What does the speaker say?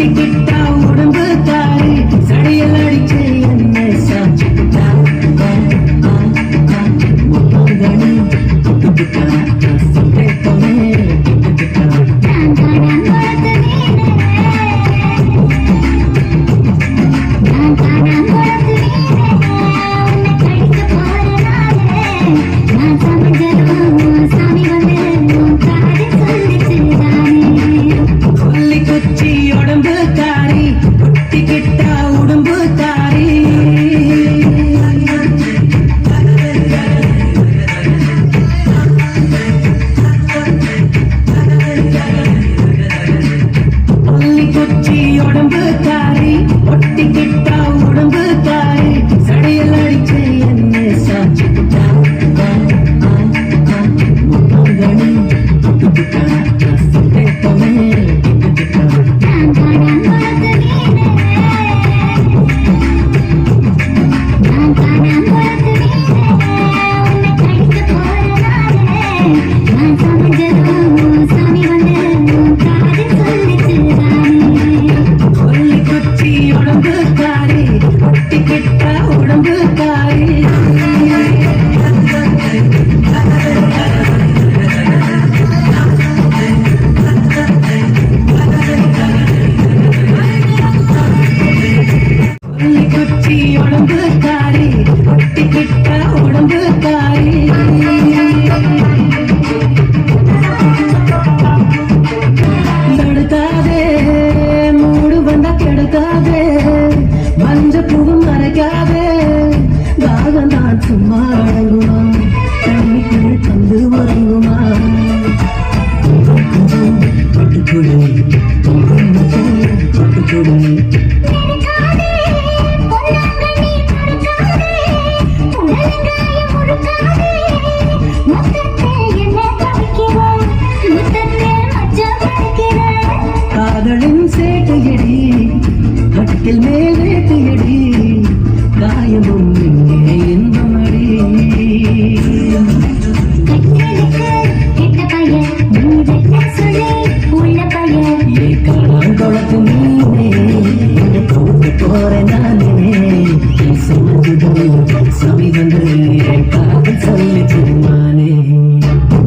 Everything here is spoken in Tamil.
tick tick கட்டிக்கிட்டா உடம்பு தாய் சடையில் அடிச்சு என்ன சாச்சுக்கிட்டா I'm coming உடம்பு காரி ஒட்டிக்கிட்ட உடம்பு காரி தடுத்தாதே மூடு வந்தா கெடுத்தாதே மஞ்ச பூவும் மறைக்காதே. தாகம் தான் சும்மா அடங்குமா? தண்ணிக்குள் தந்து வரங்குமா பட்டுக்குடை பட்டுக்குடை பட்டுக்குடை